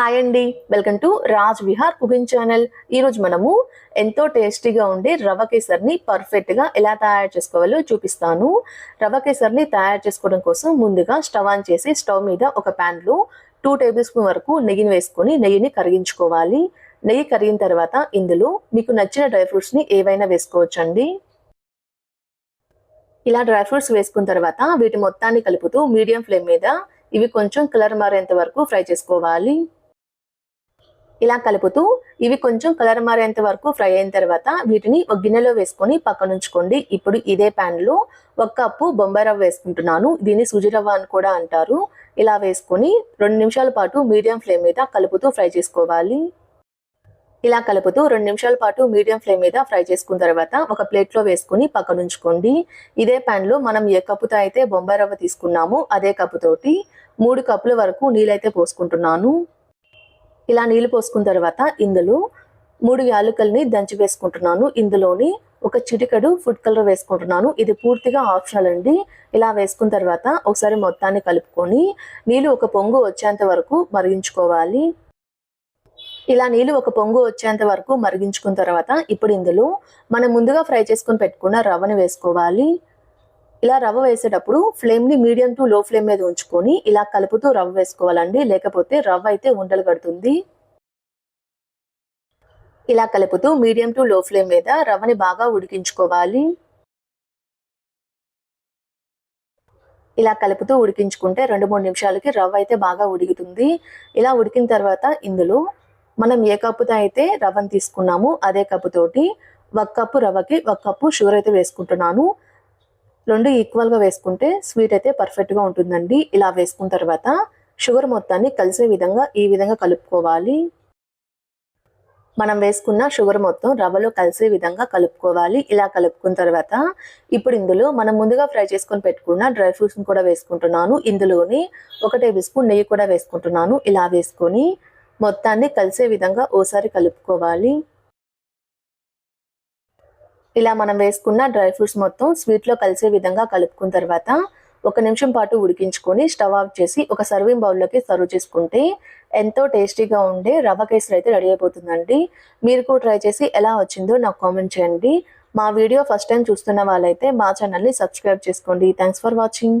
Hi అండి. Welcome to Raj Vihar cooking channel. ఈరోజు మనము ఎంతో టేస్టీగా ఉండే రవ కేసర్ని పర్ఫెక్ట్గా ఎలా తయారు చేసుకోవాలో చూపిస్తాను. రవ కేసర్ని తయారు చేసుకోవడం కోసం ముందుగా స్టవ్ ఆన్ చేసి స్టవ్ మీద ఒక ప్యాన్లో టూ టేబుల్ స్పూన్ వరకు నెయ్యిని వేసుకొని నెయ్యిని కరిగించుకోవాలి. నెయ్యి కరిగిన తర్వాత ఇందులో మీకు నచ్చిన డ్రై ఫ్రూట్స్ని ఏవైనా వేసుకోవచ్చండి. ఇలా డ్రై ఫ్రూట్స్ వేసుకున్న తర్వాత వీటి మొత్తాన్ని కలుపుతూ మీడియం ఫ్లేమ్ మీద ఇవి కొంచెం కలర్ మారేంత వరకు ఫ్రై చేసుకోవాలి. ఇలా కలుపుతూ ఇవి కొంచెం కలర్ మారేంత వరకు ఫ్రై అయిన తర్వాత వీటిని ఒక గిన్నెలో వేసుకొని పక్కన ఉంచుకోండి. ఇప్పుడు ఇదే ప్యాన్లో ఒక కప్పు బొంబాయి రవ్వ వేసుకుంటున్నాను. దీన్ని సుజి రవ్వ అని కూడా అంటారు. ఇలా వేసుకొని రెండు నిమిషాల పాటు మీడియం ఫ్లేమ్ మీద కలుపుతూ ఫ్రై చేసుకోవాలి. ఇలా కలుపుతూ రెండు నిమిషాల పాటు మీడియం ఫ్లేమ్ మీద ఫ్రై చేసుకున్న తర్వాత ఒక ప్లేట్లో వేసుకుని పక్కన ఉంచుకోండి. ఇదే ప్యాన్లో మనం ఏ కప్పుతో అయితే బొంబాయి రవ్వ తీసుకున్నామో అదే కప్పుతోటి మూడు కప్పుల వరకు నీళ్ళైతే పోసుకుంటున్నాను. ఇలా నీళ్ళు పోసుకున్న తర్వాత ఇందులో మూడు యాలకుల్ని దంచి వేసుకుంటున్నాను. ఇందులోని ఒక చిటికడు ఫుడ్ కలర్ వేసుకుంటున్నాను. ఇది పూర్తిగా ఆప్షనల్ అండి. ఇలా వేసుకున్న తర్వాత ఒకసారి మొత్తాన్ని కలుపుకొని నీళ్ళు ఒక పొంగు వచ్చేంత వరకు మరిగించుకోవాలి. ఇలా నీళ్ళు ఒక పొంగు వచ్చేంత వరకు మరిగించుకున్న తర్వాత ఇప్పుడు ఇందులో మనం ముందుగా ఫ్రై చేసుకుని పెట్టుకున్న రవ్వని వేసుకోవాలి. ఇలా రవ్వ వేసేటప్పుడు ఫ్లేమ్ని మీడియం టు లో ఫ్లేమ్ మీద ఉంచుకొని ఇలా కలుపుతూ రవ్వ వేసుకోవాలండి. లేకపోతే రవ్వ అయితే ఉండలు కడుతుంది. ఇలా కలుపుతూ మీడియం టు లో ఫ్లేమ్ మీద రవ్వని బాగా ఉడికించుకోవాలి. ఇలా కలుపుతూ ఉడికించుకుంటే రెండు మూడు నిమిషాలకి రవ్వ అయితే బాగా ఉడుకుతుంది. ఇలా ఉడికిన తర్వాత ఇందులో మనం ఏ కప్పుతో అయితే రవ్వను తీసుకున్నామో అదే కప్పుతోటి ఒక కప్పు రవ్వకి ఒక కప్పు షుగర్ అయితే వేసుకుంటున్నాను. రెండు ఈక్వల్గా వేసుకుంటే స్వీట్ అయితే పర్ఫెక్ట్గా ఉంటుందండి. ఇలా వేసుకున్న తర్వాత షుగర్ మొత్తాన్ని కలిసే విధంగా ఈ విధంగా కలుపుకోవాలి. మనం వేసుకున్న షుగర్ మొత్తం రవ్వలో కలిసే విధంగా కలుపుకోవాలి. ఇలా కలుపుకున్న తర్వాత ఇప్పుడు ఇందులో మనం ముందుగా ఫ్రై చేసుకొని పెట్టుకున్న డ్రై ఫ్రూట్స్ని కూడా వేసుకుంటున్నాను. ఇందులోని ఒక టేబుల్ స్పూన్ నెయ్యి కూడా వేసుకుంటున్నాను. ఇలా వేసుకొని మొత్తాన్ని కలిసే విధంగా ఓసారి కలుపుకోవాలి. ఇలా మనం వేసుకున్న డ్రై ఫ్రూట్స్ మొత్తం స్వీట్లో కలిసే విధంగా కలుపుకున్న తర్వాత ఒక నిమిషం పాటు ఉడికించుకొని స్టవ్ ఆఫ్ చేసి ఒక సర్వింగ్ బౌల్లోకి సర్వ్ చేసుకుంటే ఎంతో టేస్టీగా ఉండే రవ్వ కేసరి అయితే రెడీ అయిపోతుందండి. మీరు కూడా ట్రై చేసి ఎలా వచ్చిందో నాకు కామెంట్ చేయండి. మా వీడియో ఫస్ట్ టైం చూస్తున్న వాళ్ళైతే మా ఛానల్ని సబ్స్క్రైబ్ చేసుకోండి. Thanks for watching